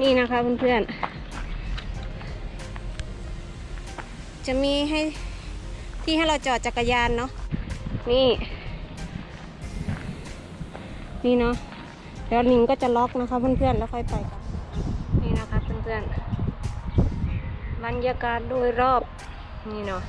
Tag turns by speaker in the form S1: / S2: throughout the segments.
S1: นี่นะคะเพื่อนๆ จะมีให้ที่ให้เราจอดจักรยานเนาะ นี่ นี่เนาะแล้วลิงก็จะล็อกนะคะเพื่อนๆ แล้วค่อยไปกันนี่นะคะเพื่อนๆ บรรยากาศโดยรอบ นี่เนาะ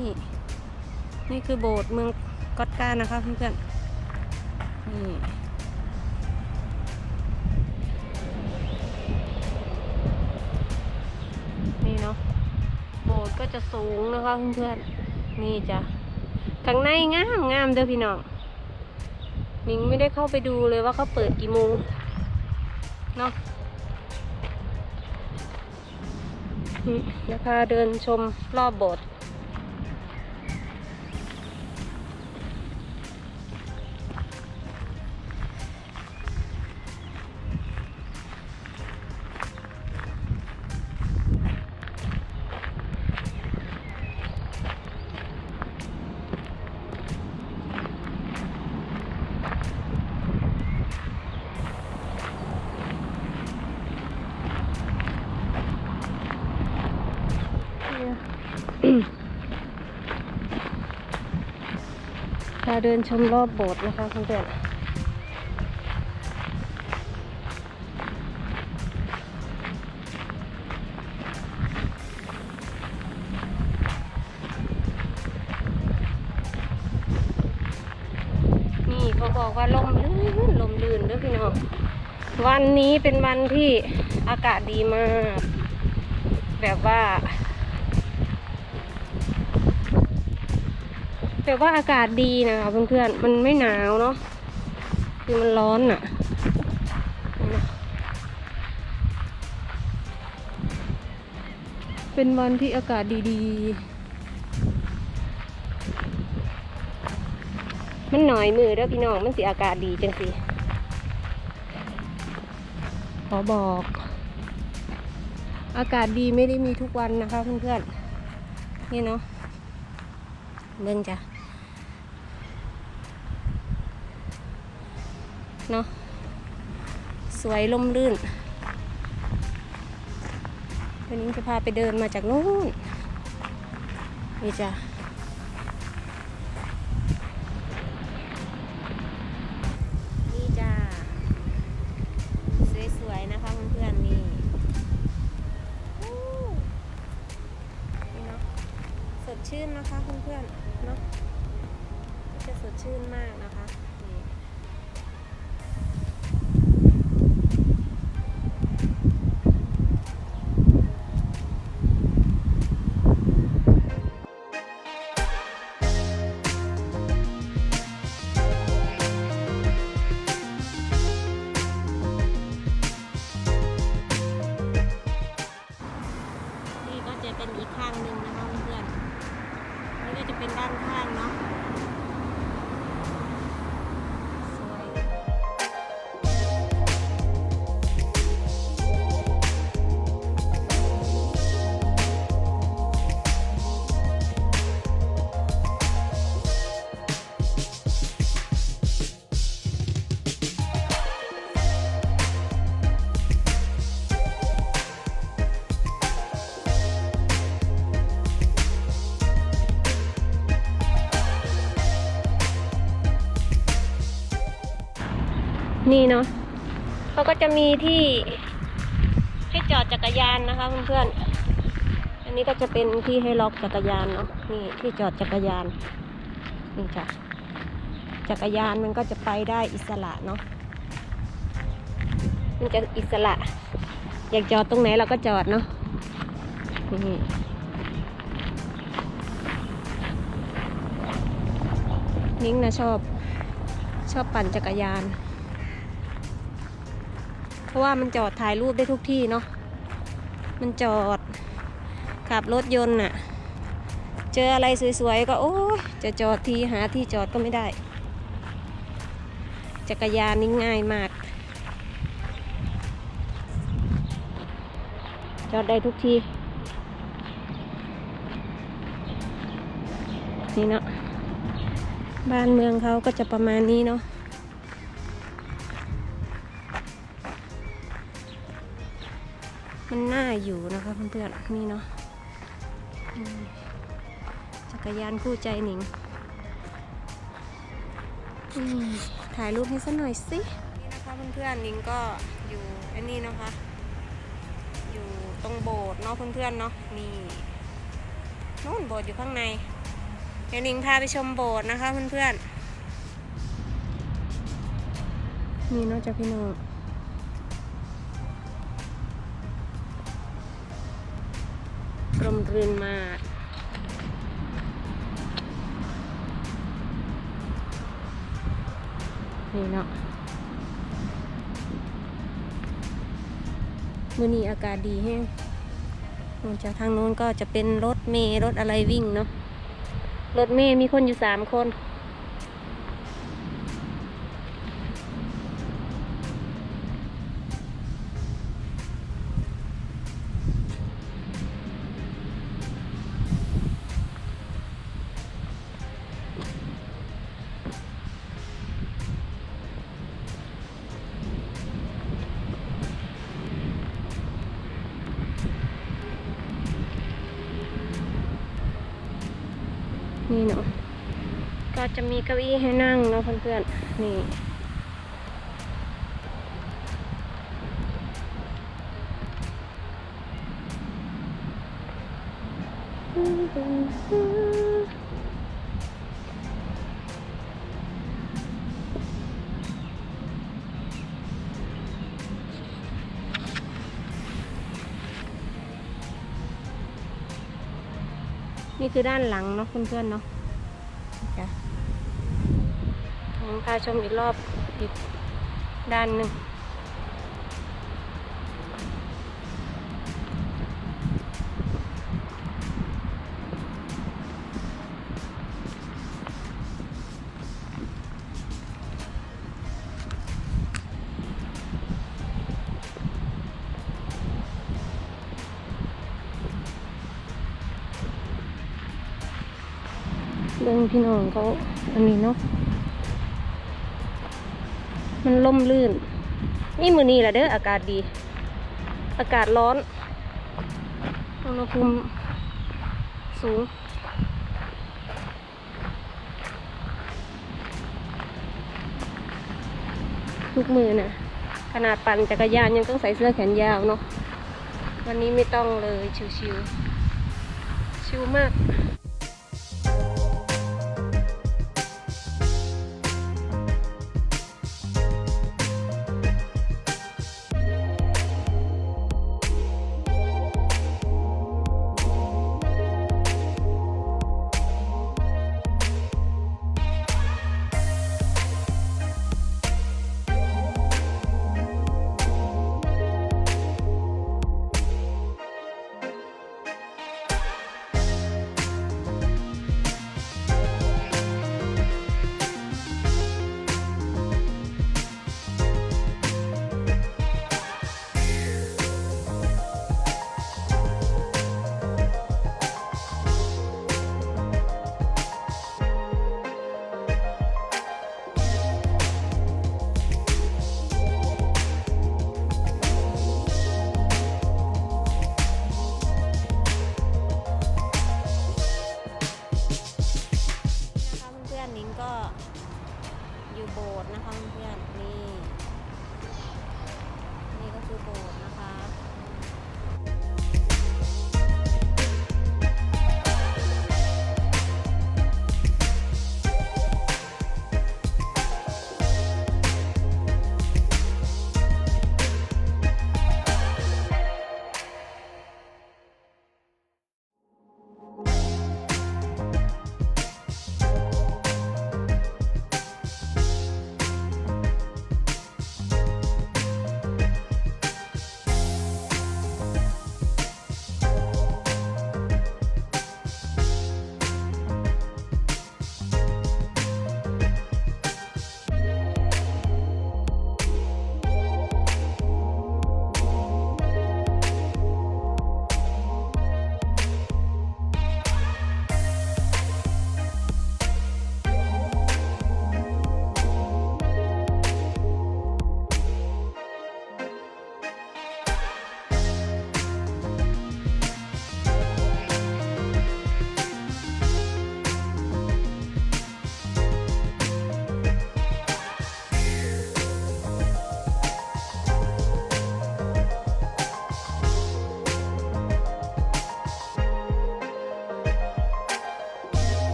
S1: นี่ นี่คือโบสถ์เมืองกอตการนะคะเพื่อนๆนี่นี่เนาะโบสถ์ก็จะสูงนะคะเพื่อนๆนี่จ้ะข้างในงามงามเด้อพี่น้องมิงไม่ได้เข้าไปดูเลยว่าเขาเปิดกี่โมงเนาะเดี๋ยวพาเดินชมรอบโบสถ์ เดินชมรอบโบสถ์นะคะเพื่อนนี่เขาบอกว่าลมลื่นลมลื่นด้วยพี่น้องวันนี้เป็นวันที่อากาศดีมาก แบบว่า แต่ว่าอากาศดีนะคะเพื่อนๆ มันไม่หนาวเนาะ คือมันร้อนอะ่ะ เป็นวันที่อากาศดีๆ มันหน่อยมือเด้อพี่น้อง มันสิอากาศดีจังสิ ขอบอก อากาศดีไม่ได้มีทุกวันนะคะเพื่อนๆ นี่เนาะเบิ่งจ้ะ เนาะสวยลมลื่นวันนี้จะพาไปเดินมาจากนู้นนี่จ้ะนี่จ้าสวยๆนะคะเพื่อนๆนี่นี่เนาะสดชื่นนะคะเพื่อนๆเนาะจะสดชื่นมากนะคะ เป็นด้านข้างเนาะ นี่เนาะเขาก็จะมีที่ให้จอดจักรยานนะคะเพื่อนๆ อันนี้ก็จะเป็นที่ให้ล็อกจักรยานเนาะนี่ที่จอดจักรยานนี่จ้ะจักรยานมันก็จะไปได้อิสระเนาะมันจะอิสระ อยากจอดตรงไหนเราก็จอดเนาะนี่นิ้งนะชอบ ชอบปั่นจักรยาน เพราะว่ามันจอดถ่ายรูปได้ทุกที่เนาะมันจอดขับรถยนต์น่ะ เจออะไรสวยๆก็โอ้จะจอดทีหาที่จอดก็ไม่ได้ จักรยานนี่ง่ายมาก จอดได้ทุกที่นี่เนาะบ้านเมืองเขาก็จะประมาณนี้เนาะ มันน่าอยู่นะคะเพื่อนๆนี่เนาะอืมจักรยานคู่ใจหนิงอืมถ่ายรูปให้สักหน่อยสิ นี่นะคะเพื่อนๆหนิงก็อยู่ไอ้นี่นะคะ อยู่ตรงโบสถ์เนาะเพื่อนๆเนาะนี่นู่นโบสถ์อยู่ข้างใน เดี๋ยวหนิงพาไปชมโบสถ์นะคะเพื่อนๆนี่เนาะจ้ะพี่น้อง กลมรื่นมาก นี่เนาะมือนี้อากาศดีแห้งนอกจากทางโน้นก็จะเป็นรถเมย์รถอะไรวิ่งเนาะรถเมย์มีคนอยู่สามคน นี่เนาะก็จะมีเก้าอี้ให้นั่งเนาะเพื่อนๆนี่นี่คือด้านหลังเนาะเพื่อนๆเนาะ จ้ะผมพาชมอีกรอบอีกด้านหนึ่งื่องพี่น้องเขาอันนี้เนาะมันล่มลื่น นี่มือนี้แหละเด้ออากาศดี อากาศร้อนอุณหภูมิสูงทุกมือน่ะ ขนาดปั่นจักรยานยังต้องใส่เสื้อแขนยาวเนาะวันนี้ไม่ต้องเลยชิวๆชิวมาก